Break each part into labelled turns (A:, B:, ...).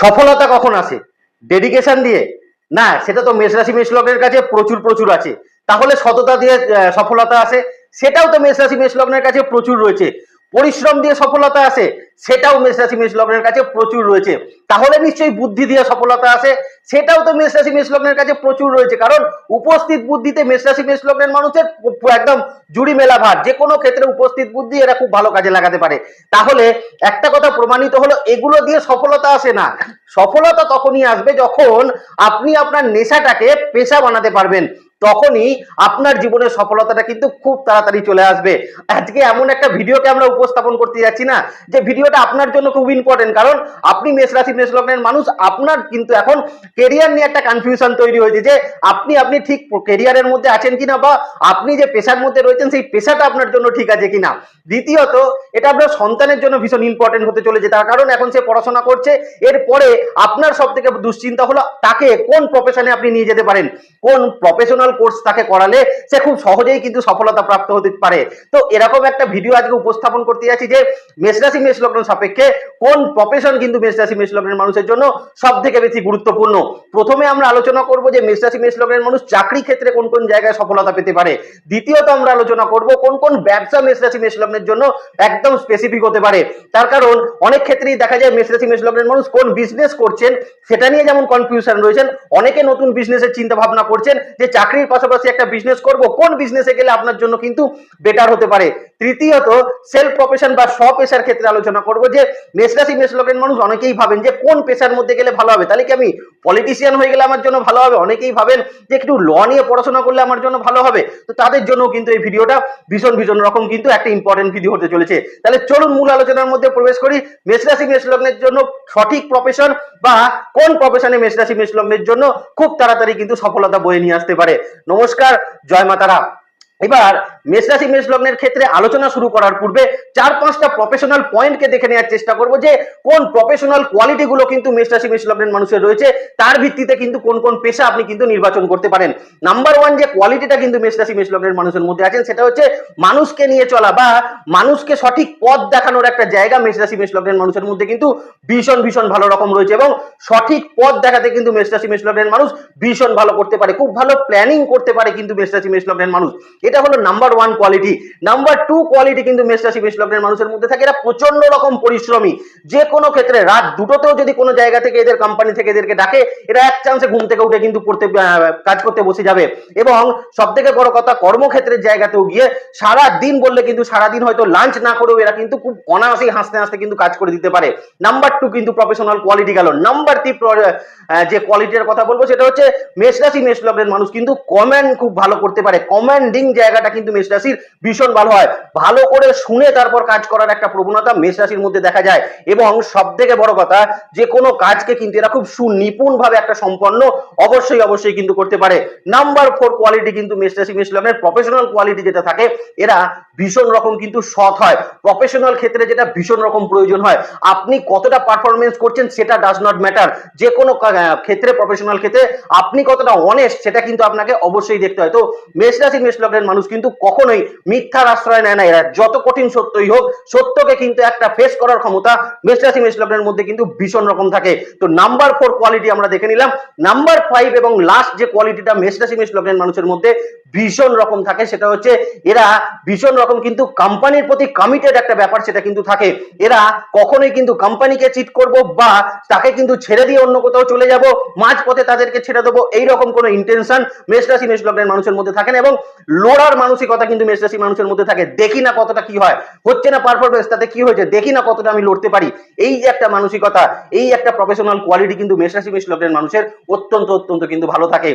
A: সফলতা কখন আসে? ডেডিকেশন দিয়ে? না, সেটা তো মেষরাশি মেষলগ্নের মেষ লগ্নের কাছে প্রচুর প্রচুর আছে। তাহলে সততা দিয়ে সফলতা আসে। সেটাও তো মেষরাশি মেষলগ্নের মেষ লগ্নের কাছে প্রচুর রয়েছে। পরিশ্রম দিয়ে সফলতা আসে, সেটাও মেষ রাশি, মেষ লগ্নের কাছে প্রচুর রয়েছে। তাহলে নিশ্চয়ই বুদ্ধি দিয়ে সফলতা আসে, সেটাও তো মেষ রাশি, মেষ লগ্নের কাছে প্রচুর রয়েছে। কারণ উপস্থিত বুদ্ধিতে মেষ রাশি, মেষ লগ্নের মানুষের একদম জুড়ি মেলা ভার। যে কোনো ক্ষেত্রে উপস্থিত বুদ্ধি এরা খুব ভালো কাজে লাগাতে পারে। তাহলে একটা কথা প্রমাণিত হলো, এগুলো দিয়ে সফলতা আসে না। সফলতা তখনই আসবে যখন আপনি আপনার নেশাটাকে পেশা বানাতে পারবেন। তখনই আপনার জীবনের সফলতাটা কিন্তু খুব তাড়াতাড়ি চলে আসবে। আজকে এমন একটা ভিডিওকে আমরা উপস্থাপন করতে যাচ্ছি না, যে ভিডিওটা আপনার জন্য খুব ইম্পর্টেন্ট কারণ আপনি মেষ রাশি, মেষ লগ্নের মানুষ, আপনার কিন্তু এখন কেরিয়ার নিয়ে একটা কনফিউশন তৈরি হয়েছে, যে আপনি আপনি ঠিক কেরিয়ারের মধ্যে আছেন কিনা, বা আপনি যে পেশার মধ্যে রয়েছেন, সেই পেশাটা আপনার জন্য ঠিক আছে কিনা। দ্বিতীয়ত, এটা আপনার সন্তানের জন্য ভীষণ ইম্পর্টেন্ট হতে চলেছে, তার কারণ এখন সে পড়াশোনা করছে, এরপরে আপনার সব থেকে দুশ্চিন্তা হলো তাকে কোন প্রফেশনে আপনি নিয়ে যেতে পারেন, কোন প্রফেশনাল কোর্স তাকে করালে সে খুব সহজেই কিন্তু সফলতা প্রাপ্ত হতে পারে। তো এরকম একটা ভিডিও আজকে উপস্থাপন করতে যাচ্ছি যে মেষরাশি মেষ লগ্ন সাপেক্ষে কোন প্রফেশন কিন্তু মেষরাশি মেষ লগ্নের মানুষের জন্য সব থেকে বেশি গুরুত্বপূর্ণ? প্রথমে আমরা আলোচনা করব যে মেষরাশি মেষ লগ্নের মানুষ চাকরি ক্ষেত্রে কোন কোন জায়গায় সফলতা পেতে পারে। দ্বিতীয়ত আমরা আলোচনা করব কোন কোন ব্যবসা মেষরাশি মেষ লগ্নের জন্য একদম স্পেসিফিক হতে পারে। তার কারণ অনেক ক্ষেত্রেই দেখা যায় মেষরাশি মেষ লগ্নের মানুষ কোন বিজনেস করছেন সেটা নিয়ে যেমন কনফিউশন রয়েছেন, অনেকে নতুন বিজনেসের চিন্তা ভাবনা করছেন যে চাকরির পাশাপাশি একটা বিজনেস করব, কোন বিজনেসে গেলে আপনার জন্য কিন্তু বেটার হতে পারে? তৃতীয়ত সেলফ প্রফেশন বা স্বপেশার ক্ষেত্রে আলোচনা করব যে, মেষরাশি মেষ লগ্নের মানুষ অনেকেই ভাবেন যে, কোন পেশার মধ্যে গেলে ভালো হবে? তাহলে কি আমি পলিটিশিয়ান হয়ে গেলে আমার জন্য ভালো হবে? অনেকেই ভাবেন যে, একটু ল নিয়ে পড়াশোনা করলে আমার জন্য ভালো হবে। তো তাদের জন্য কিন্তু এই ভিডিওটা ভীষণ ভীষণ রকম কিন্তু একটা ইম্পর্টেন্ট ভিডিও হতে চলেছে। তাহলে চলুন মূল আলোচনার মধ্যে প্রবেশ করি। মেষরাশি মেষ লগ্নের জন্য সঠিক প্রফেশন বা কোন প্রফেশনে মেষরাশি মেষ লগ্নের জন্য খুব তাড়াতাড়ি কিন্তু সফলতা বয়ে নিয়ে আসতে পারে? নমস্কার জয় মাতারা এবার মেষরাশি মেষ লগ্নের ক্ষেত্রে আলোচনা শুরু করার পূর্বে চার পাঁচটা প্রফেশনাল পয়েন্টকে দেখে নেওয়ার চেষ্টা করব যে কোন প্রফেশনাল কোয়ালিটি গুলো কিন্তু মেষরাশি মেষ লগ্নের মানুষের রয়েছে, তার ভিত্তিতে কিন্তু কোন কোন পেশা আপনি কিন্তু নির্বাচন করতে পারেন। নাম্বার ওয়ান যে কোয়ালিটিটা কিন্তু মেষরাশি মেষ লগ্নের মানুষের মধ্যে আছেন, সেটা হচ্ছে মানুষকে নিয়ে চলা বা মানুষকে সঠিক পথ দেখানোর একটা জায়গা মেষরাশি মেষ লগ্নের মানুষের মধ্যে কিন্তু ভীষণ ভীষণ ভালো রকম রয়েছে এবং সঠিক পথ দেখাতে কিন্তু মেষরাশি মেষ লগ্নের মানুষ ভীষণ ভালো করতে পারে, খুব ভালো প্ল্যানিং করতে পারে কিন্তু মেষরাশি মেষ লগ্নের মানুষ। এটা হলো number one quality number two quality কিন্তু মেষরাশি মেষ লগ্নের মানুষের মধ্যে থাকে। এরা প্রচণ্ড রকম পরিশ্রমী। যে কোনো ক্ষেত্রে রাত দুটোতেও যদি কোনো জায়গা থেকে এদের কোম্পানি থেকে এদেরকে ডাকে, এরা এক চান্সে ঘুম থেকে উঠে কিন্তু পড়তে কাজ করতে বসে যাবে। এবং সব থেকে বড় কথা, কর্মক্ষেত্রের জায়গাতেও গিয়ে সারা দিন বললে কিন্তু সারা দিন হয়তো লাঞ্চ না করেও এরা কিন্তু খুব অনায়াসেই হাসতে হাসতে কিন্তু কাজ করে দিতে পারে। নাম্বার টু কিন্তু প্রফেশনাল কোয়ালিটি গেল। নাম্বার থ্রি যে কোয়ালিটির কথা বলব, সেটা হচ্ছে মেষরাশি মেষ লগ্নের মানুষ কিন্তু কমেন্ট খুব ভালো করতে পারে। কমেন্ডিং জায়গাটা কিন্তু মেষ রাশির ভীষণ ভালো হয়। ভালো করে শুনে তারপর কাজ করার একটা প্রবণতা মেষ রাশির মধ্যে দেখা যায়। এবং সব থেকে বড় কথা, যে কোনো কাজকে কিন্তু এরা খুব সুনিপুণ ভাবে একটা সম্পন্ন অবশ্যই অবশ্যই কিন্তু করতে পারে। নাম্বার ফোর কোয়ালিটি কিন্তু মেষ রাশি, মেষ লগ্নের প্রফেশনাল কোয়ালিটি যেটা থাকে, এরা ভীষণ রকম কিন্তু সৎ হয়। প্রফেশনাল ক্ষেত্রে যেটা ভীষণ রকম প্রয়োজন হয়। আপনি কতটা পারফরমেন্স করছেন সেটা ডাজ নট ম্যাটার যে কোনো ক্ষেত্রে প্রফেশনাল ক্ষেত্রে আপনি কতটা অনেস্ট সেটা কিন্তু আপনাকে অবশ্যই দেখতে হয়। তো মেষ রাশি মেষ লগ্নের মানুষ কিন্তু কখনোই মিথ্যার আশ্রয় নেয় না এরা। যত কঠিন সত্যই হোক, সত্যকে কিন্তু একটা ফেস করার ক্ষমতা মেষ রাশি মেষ মধ্যে কিন্তু ভীষণ রকম থাকে। তো নাম্বার ফোর কোয়ালিটি আমরা দেখে নিলাম। নাম্বার ফাইভ এবং লাস্ট যে কোয়ালিটিটা মেষ লগ্নের মানুষের মধ্যে ভীষণ রকম থাকে, সেটা হচ্ছে এরা ভীষণ রকম কিন্তু কোম্পানির প্রতি কমিটেড একটা ব্যাপার সেটা কিন্তু থাকে। এরা কখনোই কিন্তু কোম্পানিকে চিট করব বা তাকে কিন্তু ছেড়ে দিয়ে অন্য কোথাও চলে যাব মাঝ পথে তাদেরকে ছেড়ে দেবো, এইরকম কোনো ইন্টেনশন মেষ রাশি, মেষ লগ্নের মানুষের মধ্যে থাকে না এবং লোড়ার মানসিকতা কিন্তু মেষ রাশি মানুষের মধ্যে থাকে। দেখি না কতটা কি হয়। হচ্ছে না পারফরমেন্স তাতে কি হয়েছে? দেখি না কতটা আমি লড়তে পারি। এই যে একটা মানসিকতা, এই একটা প্রফেশনাল কোয়ালিটি কিন্তু মেষ রাশি, মেষ লগ্নের মানুষের অত্যন্ত অত্যন্ত কিন্তু ভালো থাকে।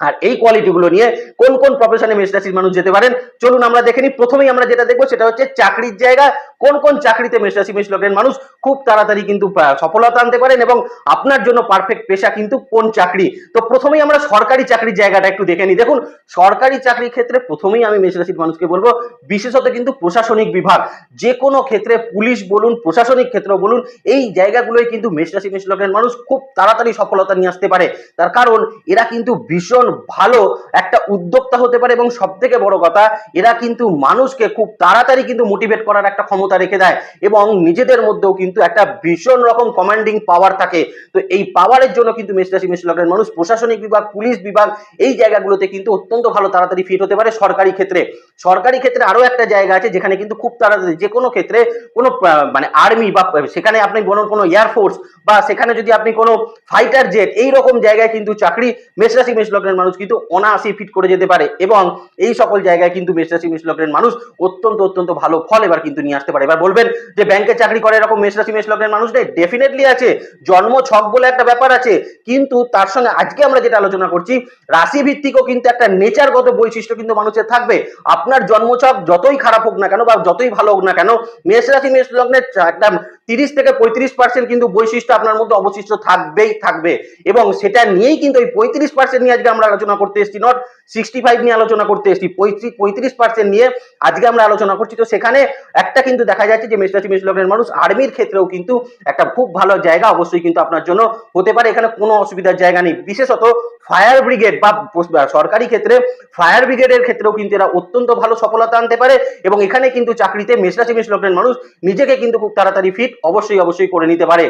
A: আর এই কোয়ালিটিগুলো নিয়ে কোন কোন প্রফেশনে মেষ রাশির মানুষ যেতে পারেন? চলুন আমরা দেখে নিই। প্রথমেই আমরা যেটা দেখব সেটা হচ্ছে চাকরির জায়গা। কোন কোন চাকরিতে মেষ রাশি মেষ লগ্নের মানুষ খুব তাড়াতাড়ি কিন্তু সফলতা আনতে পারেন এবং আপনার জন্য পারফেক্ট পেশা কিন্তু কোন চাকরি? তো প্রথমেই আমরা সরকারি চাকরির জায়গাটা একটু দেখে নিই। দেখুন, সরকারি চাকরির ক্ষেত্রে প্রথমেই আমি মেষ রাশির মানুষকে বলব, বিশেষত কিন্তু প্রশাসনিক বিভাগ। যে কোনো ক্ষেত্রে পুলিশ বলুন, প্রশাসনিক ক্ষেত্র বলুন, এই জায়গাগুলোই কিন্তু মেষ রাশি মেষ লগ্নের মানুষ খুব তাড়াতাড়ি সফলতা নিয়ে আসতে পারে। তার কারণ, এরা কিন্তু ভীষণ ভালো একটা উদ্যোক্তা হতে পারে এবং সব থেকে বড় কথা, এরা কিন্তু মানুষকে খুব তাড়াতাড়ি কিন্তু মোটিভেট করার একটা ক্ষমতা রেখে দেয় এবং নিজেদের মধ্যেও কিন্তু একটা ভীষণ রকম কমান্ডিং পাওয়ার থাকে। তো এই পাওয়ারের জন্য কিন্তু মেষ রাশি, মেষ লগ্নের মানুষ, প্রশাসনিক বিভাগ, পুলিশ বিভাগ, এই জায়গাগুলোতে কিন্তু অত্যন্ত ভালো তাড়াতাড়ি ফিট হতে পারে সরকারি ক্ষেত্রে। সরকারি ক্ষেত্রে আরও একটা জায়গা আছে যেখানে কিন্তু খুব তাড়াতাড়ি যে কোনো ক্ষেত্রে কোনো মানে আর্মি বা, সেখানে আপনি বলুন কোনো এয়ারফোর্স বা সেখানে যদি আপনি কোনো ফাইটার জেট এই রকম জায়গায় কিন্তু চাকরি মেষরাশি মেষ লগ্নের মানুষ কিন্তু অনায়াসি ফিট করে যেতে পারে এবং এই সকল জায়গায় কিন্তু মেষরাশি মেষ লগ্নের মানুষ অত্যন্ত অত্যন্ত ভালো ফল এবার কিন্তু নিয়ে আসতে পারে। এবার বলবেন যে ব্যাংকে চাকরি করে এরকম মেষরাশি মেষ লগ্নের মানুষ নেই? ডেফিনেটলি আছে। জন্ম ছক বলে একটা ব্যাপার আছে। কিন্তু তার সঙ্গে আজকে আমরা যেটা আলোচনা করছি রাশি ভিত্তিকও কিন্তু একটা নেচারগত বৈশিষ্ট্য কিন্তু মানুষের থাকবে। আপনার জন্মছক যতই খারাপ হোক না কেন বা যতই ভালো হোক না কেন মেষ রাশি মেষ লগ্নের একটা তিরিশ থেকে পঁয়ত্রিশ পার্সেন্ট কিন্তু বৈশিষ্ট্য আপনার মধ্যে অবশিষ্ট থাকবেই থাকবে। এবং সেটা নিয়েই কিন্তু ওই পঁয়ত্রিশ পার্সেন্ট নিয়ে আজকে আমরা আলোচনা করতে এসেছি নট সিক্সটি ফাইভ নিয়ে আলোচনা করতে এসেছি, পঁয়ত্রিশ পঁয়ত্রিশ পার্সেন্ট নিয়ে আজকে আমরা আলোচনা করছি। তো সেখানে একটা কিন্তু দেখা যাচ্ছে যে মেষ রাশি মেষ লগ্নের মানুষ আর্মির ক্ষেত্রেও কিন্তু একটা খুব ভালো জায়গা অবশ্যই কিন্তু আপনার জন্য হতে পারে। এখানে কোনো অসুবিধার জায়গা নেই। বিশেষত ফায়ার ব্রিগেড বা বা সরকারি ক্ষেত্রে ফায়ার ব্রিগেডের ক্ষেত্রেও কিন্তু এরা অত্যন্ত ভালো সফলতা আনতে পারে এবং এখানে কিন্তু চাকরিতে মেষরাশি মেষ লগ্নের মানুষ নিজেকে কিন্তু খুব তাড়াতাড়ি ফিট অবশ্যই অবশ্যই করে নিতে পারে।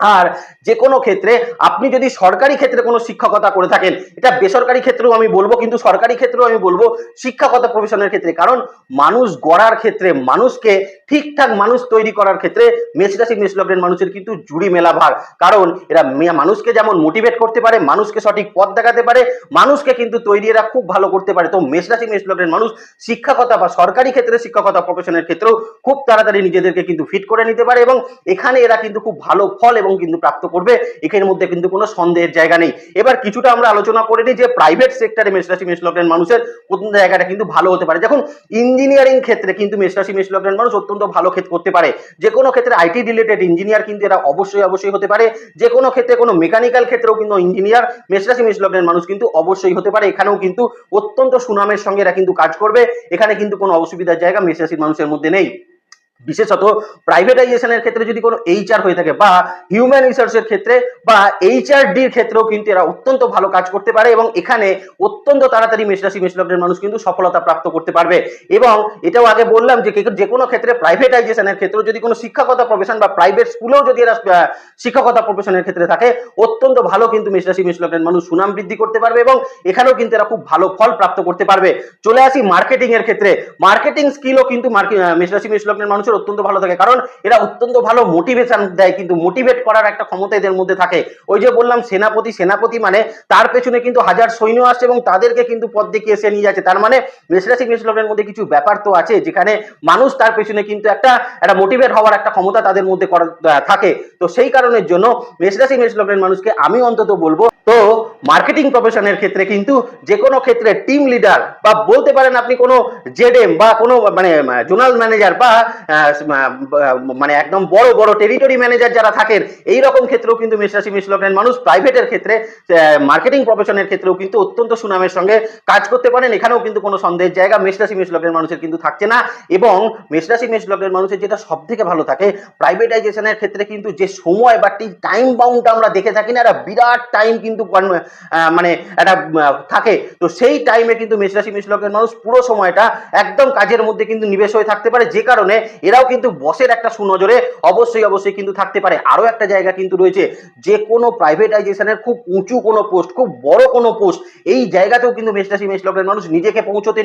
A: আর যে কোনো ক্ষেত্রে আপনি যদি সরকারি ক্ষেত্রে কোনো শিক্ষকতা করে থাকেন, এটা বেসরকারি ক্ষেত্রেও আমি বলব, কিন্তু সরকারি ক্ষেত্রেও আমি বলব শিক্ষকতা প্রফেশনের ক্ষেত্রে। কারণ মানুষ গড়ার ক্ষেত্রে, মানুষকে ঠিকঠাক মানুষ তৈরি করার ক্ষেত্রে মেষরাশি মেষ লগ্নের মানুষের কিন্তু জুড়ি মেলা ভার। কারণ এরা মানুষকে যেমন মোটিভেট করতে পারে, মানুষকে সঠিক পথ দেখাতে পারে, মানুষকে কিন্তু তৈরি এরা খুব ভালো করতে পারে। তো মেষরাশি মেষ লগ্নের মানুষ শিক্ষকতা বা সরকারি ক্ষেত্রে শিক্ষকতা প্রফেশনের ক্ষেত্রেও খুব তাড়াতাড়ি নিজেদেরকে কিন্তু ফিট করে নিতে পারে এবং এখানে এরা কিন্তু খুব ভালো ফল এবং কিন্তু প্রাপ্ত করবে। এখানের মধ্যে কিন্তু কোনো সন্দেহের জায়গা নেই। এবার কিছুটা আমরা আলোচনা করে নিই যে প্রাইভেট সেক্টরে মেষরাশি মেষ লগ্নের মানুষের কোন জায়গাটা কিন্তু ভালো হতে পারে। দেখুন ইঞ্জিনিয়ারিং ক্ষেত্রে কিন্তু মেষরাশি মেষ লগ্নের মানুষ অত্যন্ত ভালো ক্ষেত্র করতে পারে। যে কোনো ক্ষেত্রে আইটি রিলেটেড ইঞ্জিনিয়ার কিন্তু এরা অবশ্যই অবশ্যই হতে পারে। যে কোনো ক্ষেত্রে কোনো মেকানিক্যাল ক্ষেত্রেও কিন্তু ইঞ্জিনিয়ার মেষরাশি মেষ লগ্নের মানুষ কিন্তু অবশ্যই হতে পারে। এখানেও কিন্তু অত্যন্ত সুনামের সঙ্গে এরা কিন্তু কাজ করবে। এখানে কিন্তু কোনো অসুবিধার জায়গা মেষরাশির মানুষের মধ্যে নেই। বিশেষত প্রাইভেটাইজেশনের ক্ষেত্রে যদি কোনো এইচআর হয়ে থাকে বা হিউম্যান রিসোর্সের ক্ষেত্রে বা এইচআরডির ক্ষেত্রেও কিন্তু এরা অত্যন্ত ভালো কাজ করতে পারে এবং এখানে অত্যন্ত তাড়াতাড়ি মেষরাশি মেষলগ্নের মানুষ কিন্তু সফলতা প্রাপ্ত করতে পারবে। এবং এটাও আগে বললাম যে যে কোনো ক্ষেত্রে প্রাইভেটাইজেশনের ক্ষেত্রেও যদি কোনো শিক্ষকতা প্রফেশন বা প্রাইভেট স্কুলেও যদি এরা শিক্ষকতা প্রফেশনের ক্ষেত্রে থাকে, অত্যন্ত ভালো কিন্তু মেষরাশি মেষলগ্নের মানুষ সুনাম বৃদ্ধি করতে পারবে এবং এখানেও কিন্তু এরা খুব ভালো ফল প্রাপ্ত করতে পারবে। চলে আসি মার্কেটিং এর ক্ষেত্রে। মার্কেটিং স্কিলও কিন্তু মেষরাশি মেষলগ্নের মানুষের অত্যন্ত ভালো থাকে। কারণ এরা অত্যন্ত ভালো মোটিভেশন দেয়, কিন্তু মোটিভেট করার একটা ক্ষমতা এদের মধ্যে থাকে। ওই যে বললাম, সেনাপতি সেনাপতি মানে তার পেছনে কিন্তু হাজার সৈন্য আসছে এবং তাদেরকে কিন্তু পথ দেখিয়ে এসে নিয়ে যাচ্ছে। তার মানে মেষরাশি মেষলগ্নের মধ্যে কিছু ব্যাপার তো আছে, যেখানে মানুষ তার পেছনে কিন্তু একটা একটা মোটিভেট হওয়ার একটা ক্ষমতা তাদের মধ্যে করা থাকে। তো সেই কারণের জন্য মেষরাশি মেষলগ্নের মানুষকে আমি অন্তত বলব, তো মার্কেটিং প্রফেশনের ক্ষেত্রে কিন্তু যে কোনো ক্ষেত্রে টিম লিডার বা বলতে পারেন আপনি কোনো জেডএম বা কোনো মানে জোনাল ম্যানেজার বা মানে একদম বড় বড় টেরিটরি ম্যানেজার যারা থাকেন এই রকম ক্ষেত্রেও কিন্তু মেষরাশি মেষলগ্নের মানুষ প্রাইভেটের ক্ষেত্রে মার্কেটিং প্রফেশনের ক্ষেত্রেও কিন্তু অত্যন্ত সুনামের সঙ্গে কাজ করতে পারেন। এখানেও কিন্তু কোনো সন্দেহের জায়গা মেষরাশি মেষলগ্নের মানুষের কিন্তু থাকছে না এবং মেষরাশি মেষলগ্নের মানুষের যেটা সব থেকে ভালো থাকে প্রাইভেটাইজেশনের ক্ষেত্রে কিন্তু যে সময় বা টাইম বাউন্ডটা আমরা দেখে থাকি না একটা বিরাট টাইম কিন্তু মানে একটা থাকে। তো সেই টাইমে কিন্তু মেষরাশি মেষলগ্নের মানুষ পুরো সময়টা একদম কাজের মধ্যে কিন্তু নিবেশ হয়ে থাকতে পারে। যে কারণে এরাও কিন্তু বসের একটা সুনজরে অবশ্যই অবশ্যই কিন্তু থাকতে পারে। আরও একটা জায়গা কিন্তু রয়েছে, যে কোনো প্রাইভেটাইজেশনের খুব উঁচু কোনো পোস্ট খুব বড় কোনো পোস্ট এই জায়গাতেও কিন্তু মেষরাশি মেষলগ্নের মানুষ নিজেকে পৌঁছতে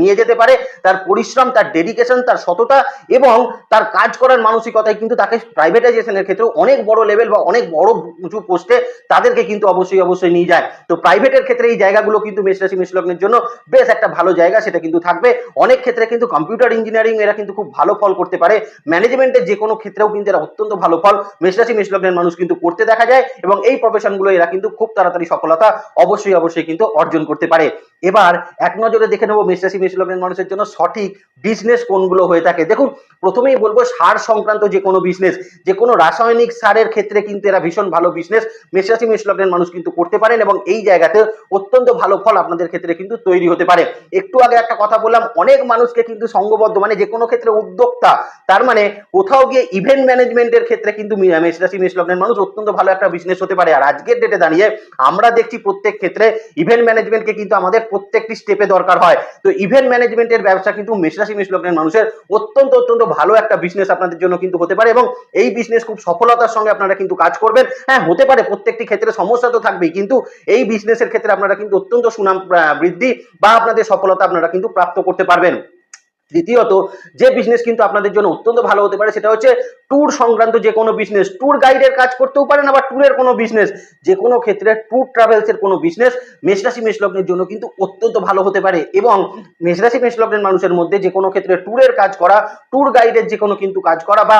A: নিয়ে যেতে পারে। তার পরিশ্রম, তার ডেডিকেশন তার সততা এবং তার কাজ করার মানসিকতায় কিন্তু তাকে প্রাইভেটাইজেশনের ক্ষেত্রে অনেক বড় লেভেল বা অনেক বড় উঁচু পোস্টে তাদেরকে কিন্তু অবশ্যই অবশ্যই নিয়ে যায়। তো প্রাইভেটের ক্ষেত্রে এই জায়গাগুলো কিন্তু মেষরাশি মেষলগ্নের জন্য বেশ একটা ভালো জায়গা সেটা কিন্তু থাকবে। অনেক ক্ষেত্রে কিন্তু কম্পিউটার ইঞ্জিনিয়ারিং এরা কিন্তু খুব ভালো ফল করতে পারে। ম্যানেজমেন্টের যে কোনো ক্ষেত্রেও কিন্তু এরা অত্যন্ত ভালো ফল। মেষরাশি মেষলগ্নের মানুষ কিন্তু করতে দেখা যায় এবং এই প্রফেশনগুলো এরা কিন্তু খুব তাড়াতাড়ি সফলতা অবশ্যই অবশ্যই কিন্তু অর্জন করতে পারে। এবার এক নজরে দেখে নেব মেষরাশি মেষ লগ্নের মানুষের জন্য সঠিক বিজনেস কোনগুলো হয়ে থাকে। দেখুন, প্রথমেই বলব সার সংক্রান্ত যে কোনো বিজনেস যে কোনো রাসায়নিক সারের ক্ষেত্রে কিন্তু এরা ভীষণ ভালো বিজনেস মেষরাশি মেষ লগ্নের মানুষ কিন্তু করতে পারেন এবং এই জায়গাতে অত্যন্ত ভালো ফল আপনাদের ক্ষেত্রে কিন্তু তৈরি হতে পারে। একটু আগে একটা কথা বললাম, অনেক মানুষকে কিন্তু সংঘবদ্ধ মানে যে কোনো ক্ষেত্রে উদ্যোক্তা, তার মানে কোথাও গিয়ে ইভেন্ট ম্যানেজমেন্টের ক্ষেত্রে কিন্তু মি- মেষরাশি মেষ লগ্নের মানুষ অত্যন্ত ভালো একটা বিজনেস হতে পারে। আর আজকের ডেটে দাঁড়িয়ে আমরা দেখছি প্রত্যেক ক্ষেত্রে ইভেন্ট ম্যানেজমেন্টকে কিন্তু আমাদের প্রত্যেকটি স্টেপে দরকার হয়। তো ইভেন্ট ম্যানেজমেন্টের ব্যবসা কিন্তু মেষরাশি মেষ লগ্নের মানুষের অত্যন্ত অত্যন্ত ভালো একটা বিজনেস আপনাদের জন্য কিন্তু হতে পারে এবং এই বিজনেস খুব সফলতার সঙ্গে আপনারা কিন্তু কাজ করবেন। হ্যাঁ হতে পারে, প্রত্যেকটি ক্ষেত্রে সমস্যা তো থাকবেই, কিন্তু এই বিজনেসের ক্ষেত্রে আপনারা কিন্তু অত্যন্ত সুনাম বৃদ্ধি বা আপনাদের সফলতা আপনারা কিন্তু প্রাপ্ত করতে পারবেন। দ্বিতীয়ত, যে বিজনেস কিন্তু আপনাদের জন্য অত্যন্ত ভালো হতে পারে সেটা হচ্ছে ট্যুর সংক্রান্ত যে কোনো বিজনেস ট্যুর গাইডের কাজ করতেও পারেন আবার ট্যুরের কোনো বিজনেস যে কোনো ক্ষেত্রে ট্যুর ট্রাভেলসের কোনো বিজনেস মেষরাশি মেষলগ্নের জন্য কিন্তু অত্যন্ত ভালো হতে পারে এবং মেষরাশি মেষলগ্নের মানুষের মধ্যে যে কোনো ক্ষেত্রে ট্যুরের কাজ করা ট্যুর গাইডের যে কোনো কিন্তু কাজ করা বা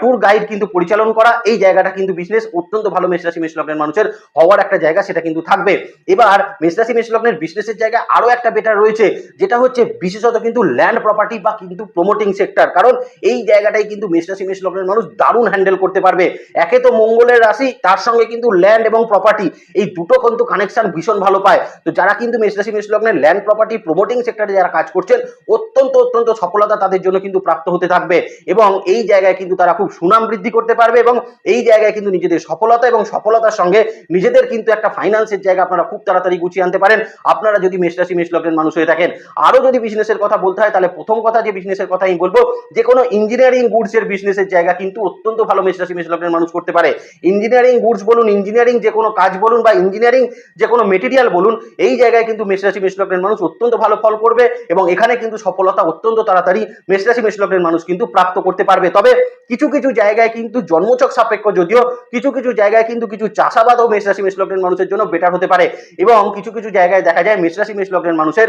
A: ট্যুর গাইড কিন্তু পরিচালন করা, এই জায়গাটা কিন্তু বিজনেস অত্যন্ত ভালো মেষরাশি মেষলগ্নের মানুষের হওয়ার একটা জায়গা সেটা কিন্তু থাকবে। এবার মেষরাশি মেষলগ্নের বিজনেসের জায়গায় আরও একটা বেটার রয়েছে, যেটা হচ্ছে বিশেষত কিন্তু ল্যান্ড প্রপার্টি বা কিন্তু প্রমোটিং সেক্টর কারণ এই জায়গাটাই কিন্তু মেষরাশি মেষ লগ্নের মানুষ দারুণ হ্যান্ডেল করতে পারবে। একে তো মঙ্গলের রাশি, তার সঙ্গে কিন্তু ল্যান্ড এবং প্রপার্টি এই দুটো কিন্তু কানেকশন ভীষণ ভালো পায়। তো যারা কিন্তু মেষরাশি মেষ লগ্নের ল্যান্ড প্রপার্টি প্রমোটিং সেক্টরে যারা কাজ করছেন, অত্যন্ত অত্যন্ত সফলতা তাদের জন্য কিন্তু প্রাপ্ত হতে থাকবে। এবং এই জায়গায় কিন্তু তারা খুব সুনাম বৃদ্ধি করতে পারবে এবং এই জায়গায় কিন্তু নিজেদের সফলতা এবং সফলতার সঙ্গে নিজেদের কিন্তু একটা ফাইন্যান্সের জায়গা আপনারা খুব তাড়াতাড়ি গুছিয়ে আনতে পারেন। আপনারা যদি মেষরাশি মেষ লগ্নের মানুষ হয়ে থাকেন, আরও যদি বিজনেসের কথা বলতে হয়, তাহলে প্রথম কথা যে বিজনেসের কথা আমি বলব, যে কোনো ইঞ্জিনিয়ারিং গুডস এর বিজনেসের জায়গা কিন্তু অত্যন্ত ভালো মেষরাশি মেষ লগ্নের মানুষ করতে পারে। ইঞ্জিনিয়ারিং গুডস বলুন ইঞ্জিনিয়ারিং যে কোনো কাজ বলুন বা ইঞ্জিনিয়ারিং যে কোনো মেটেরিয়াল বলুন, এই জায়গায় কিন্তু মেষরাশি মেষ লগ্নের মানুষ অত্যন্ত ভালো ফল করবে এবং এখানে কিন্তু সফলতা অত্যন্ত তাড়াতাড়ি মেষরাশি মেষ লগ্নের মানুষ কিন্তু প্রাপ্ত করতে পারবে। তবে কিছু কিছু জায়গায় কিন্তু জন্মচক সাপেক্ষ যদিও কিছু কিছু জায়গায় কিন্তু কিছু চাষাবাদও মেষরাশি মেষ লগ্নের মানুষের জন্য বেটার হতে পারে এবং কিছু কিছু জায়গায় দেখা যায় মেষরাশি মেষ লগ্নের মানুষের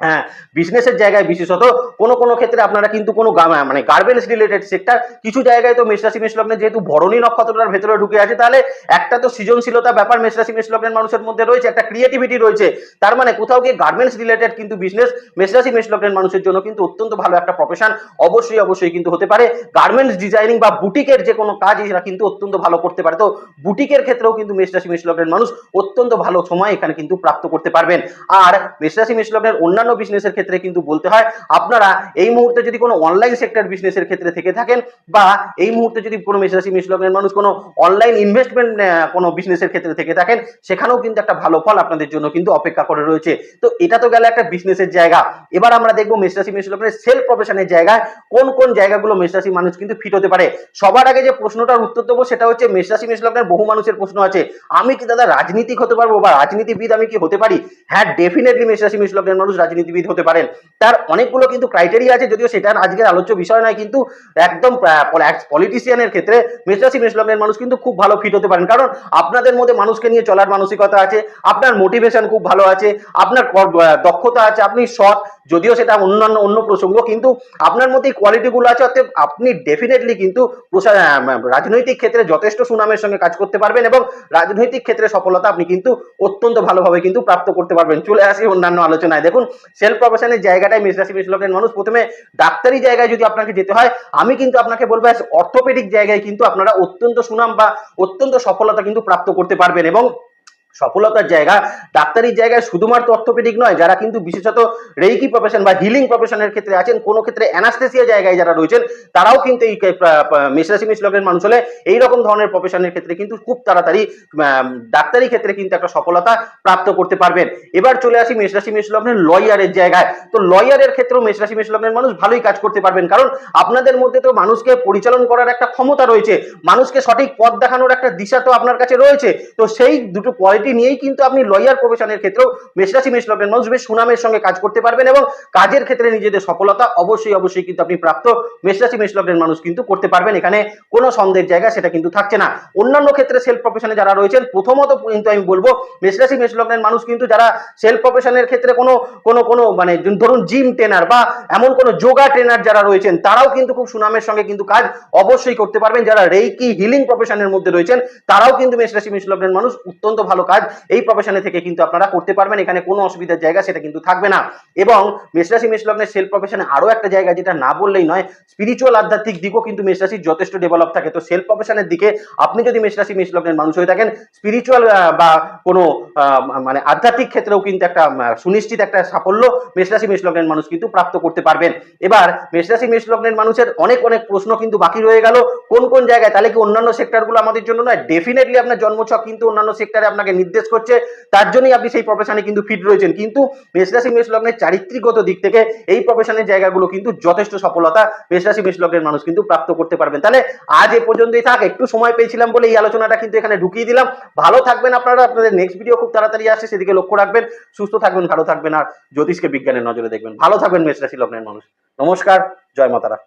A: হ্যাঁ বিজনেসের জায়গায় বিশেষত কোনো কোনো ক্ষেত্রে আপনারা কিন্তু কোনো মানে গার্মেন্টস রিলেটেড সেক্টর কিছু জায়গায় তো মেষরাশি মেষ লগ্নে যেহেতু ভরণী নক্ষত্রটার ভেতরে ঢুকে আছে, তাহলে একটা তো সৃজনশীলতা ব্যাপার মেষরাশি মেষ লগ্নের মানুষের মধ্যে রয়েছে, একটা ক্রিয়েটিভিটি রয়েছে। তার মানে কোথাও গিয়ে গার্মেন্টস রিলেটেড কিন্তু বিজনেস মেষরাশি মেষ লগ্নের মানুষের জন্য কিন্তু অত্যন্ত ভালো একটা প্রফেশন অবশ্যই অবশ্যই কিন্তু হতে পারে। গার্মেন্টস ডিজাইনিং বা বুটিকের যে কোনো কাজ, এরা কিন্তু অত্যন্ত ভালো করতে পারে। তো বুটিকের ক্ষেত্রেও কিন্তু মেষরাশি মেষ লগ্নের মানুষ অত্যন্ত ভালো সময় এখানে কিন্তু প্রাপ্ত করতে পারবেন। আর মেষরাশি মেষ লগ্নের অন্যান্য বিজনেসের ক্ষেত্রে কিন্তু বলতে হয়, আপনারা এই মুহূর্তে যদি কোনো অনলাইন সেক্টর বিজনেসের ক্ষেত্রে থেকে থাকেন বা এই মুহূর্তে যদি কোনো মেষরাশি মেষ লগ্নের মানুষ কোনো অনলাইন ইনভেস্টমেন্ট কোনো বিজনেসের ক্ষেত্রে থেকে থাকেন, সেখানেও কিন্তু একটা ভালো ফল আপনাদের জন্য কিন্তু অপেক্ষা করে রয়েছে। তো এটা তো গেল একটা বিজনেসের জায়গা। এবার আমরা দেখব মেষরাশি মেষ লগ্নের সেলফ প্রফেশনের জায়গায় কোন কোন জায়গাগুলো মেষরাশি মানুষ কিন্তু ফিট হতে পারে। সবার আগে যে প্রশ্নটার উত্তর দেবো, সেটা হচ্ছে মেষরাশি মেষ লগ্নের বহু মানুষের প্রশ্ন আছে। আমি কি দাদা রাজনীতিক হতে পারব বা রাজনীতিবিদ আমি কি হতে পারি? হ্যাঁ ডেফিনেটলি মেষরাশি মেষ লগ্নের মানুষ রাজনীতিবিদ হতে পারেন। তার অনেকগুলো কিন্তু ক্রাইটেরিয়া আছে, যদিও সেটা আজকের আলোচ্য বিষয় নয়, কিন্তু একদম পলিটিশিয়ানের ক্ষেত্রে মেষরাশি মেষ লগ্নের মানুষ কিন্তু খুব ভালো ফিট হতে পারেন। কারণ আপনাদের মধ্যে মানুষকে নিয়ে চলার মানসিকতা আছে, আপনার মোটিভেশন খুব ভালো আছে, আপনার দক্ষতা আছে, আপনি সৎ, যদিও সেটা অন্যান্য, অন্য প্রসঙ্গ, কিন্তু আপনার মধ্যে কোয়ালিটি গুলো আছে, অতএব আপনি ডেফিনেটলি কিন্তু রাজনৈতিক ক্ষেত্রে যথেষ্ট সুনামের সঙ্গে কাজ করতে পারবেন এবং রাজনৈতিক ক্ষেত্রে সফলতা আপনি কিন্তু অত্যন্ত ভালোভাবে কিন্তু প্রাপ্ত করতে পারবেন। চলে আসি অন্যান্য আলোচনায়। দেখুন সেলফ প্রফেশনের জায়গাটাই মিসরাশি মেষ লগ্নের মানুষ প্রথমে ডাক্তারি জায়গায় যদি আপনাকে যেতে হয়, আমি কিন্তু আপনাকে বলব অর্থোপেডিক জায়গায় কিন্তু আপনারা অত্যন্ত সুনাম বা অত্যন্ত সফলতা কিন্তু প্রাপ্ত করতে পারবেন এবং সফলতার জায়গা। ডাক্তারির জায়গায় শুধুমাত্র অর্থোপেডিক নয়, যারা কিন্তু বিশেষত রেইকি প্রফেশন বা হিলিং প্রফেশনের ক্ষেত্রে আছেন, কোনো ক্ষেত্রে অ্যানাস্থেসিয়া জায়গায় যারা রয়েছেন, তারাও কিন্তু এই মেষরাশি মেষ লগ্নের মানুষ হলে এই রকম ধরনের প্রফেশনের ক্ষেত্রে কিন্তু খুব তাড়াতাড়ি ডাক্তারি ক্ষেত্রে কিন্তু একটা সফলতা প্রাপ্ত করতে পারবেন। এবার চলে আসি মেষরাশি মেষ লগ্নের লয়ারের জায়গায়। তো লয়ারের ক্ষেত্রেও মেষরাশি মেষ লগ্নের মানুষ ভালোই কাজ করতে পারবেন, কারণ আপনাদের মধ্যে তো মানুষকে পরিচালন করার একটা ক্ষমতা রয়েছে। মানুষকে সঠিক পথ দেখানোর একটা দিশা তো আপনার কাছে রয়েছে। তো সেই দুটো কোয়ালিটি নিয়েই কিন্তু আপনি লয়ার প্রফেশনের ক্ষেত্রেও মেষরাশি মেষ লগ্নের মানুষ বেশ সুনামের সঙ্গে কাজ করতে পারবেন এবং কাজের ক্ষেত্রে নিজেদের সফলতা অবশ্যই অবশ্যই কিন্তু আপনি প্রাপ্ত মেষরাশি মেষ লগ্নের মানুষ কিন্তু করতে পারবেন। এখানে কোনো সন্দেহের জায়গা সেটা কিন্তু থাকছে না। অন্যান্য ক্ষেত্রে সেলফ প্রফেশনে যারা রয়েছেন, প্রথমত কিন্তু আমি বলব, মেষরাশি মেষ লগ্নের মানুষ কিন্তু যারা সেলফ প্রফেশনের ক্ষেত্রে কোনো কোনো কোনো মানে ধরুন জিম ট্রেনার বা এমন কোনো যোগা ট্রেনার যারা রয়েছেন, তারাও কিন্তু খুব সুনামের সঙ্গে কিন্তু কাজ অবশ্যই করতে পারবেন। যারা রেইকি হিলিং প্রফেশনের মধ্যে রয়েছেন, তারাও কিন্তু মেষরাশি মেষ লগ্নের মানুষ অত্যন্ত ভালো কাজ কাজ এই প্রফেশনে থেকে কিন্তু আপনারা করতে পারবেন। এখানে কোনো অসুবিধার জায়গা সেটা কিন্তু থাকবে না। এবং মেষরাশি মেষ লগ্নের সেলফ প্রফেশনে আরও একটা জায়গা যেটা না বললেই নয় স্পিরিচুয়াল আধ্যাত্মিক দিকও কিন্তু মেষরাশির যথেষ্ট ডেভেলপ থাকে। তো সেলফ প্রফেশনের দিকে আপনি যদি মেষরাশি মেষ লগ্নের মানুষ হয়ে থাকেন স্পিরিচুয়াল বা কোনো মানে আধ্যাত্মিক ক্ষেত্রেও কিন্তু একটা সুনিশ্চিত একটা সাফল্য মেষরাশি মেষ লগ্নের মানুষ কিন্তু প্রাপ্ত করতে পারবেন। এবার মেষরাশি মেষ লগ্নের মানুষের অনেক অনেক প্রশ্ন কিন্তু বাকি রয়ে গেল। কোন কোন জায়গায়? তাহলে কি অন্যান্য সেক্টরগুলো আমাদের জন্য নয়? ডেফিনেটলি আপনার জন্মছক কিন্তু অন্যান্য সেক্টরে আপনাকে নির্দেশ করছে, তার জন্যই আপনি সেই প্রফেশনে কিন্তু ফিট রয়েছেন। কিন্তু মেষরাশি মেষ লগ্নের চারিত্রিকগত দিক থেকে এই প্রফেশনের জায়গাগুলো কিন্তু যথেষ্ট সফলতা মেষরাশি মেষ লগ্নের মানুষ কিন্তু প্রাপ্ত করতে পারবেন। তাহলে আজ এ পর্যন্তই থাক, একটু সময় পেয়েছিলাম বলে এই আলোচনাটা কিন্তু এখানে ঢুকিয়ে দিলাম। ভালো থাকবেন আপনারা, আপনাদের নেক্সট ভিডিও খুব তাড়াতাড়ি আসছে, সেদিকে লক্ষ্য রাখবেন। সুস্থ থাকবেন, ভালো থাকবেন, আর জ্যোতিষকে বিজ্ঞানের নজরে দেখবেন। ভালো থাকবেন মেষরাশি লগ্নের মানুষ। নমস্কার, জয় মাতারা।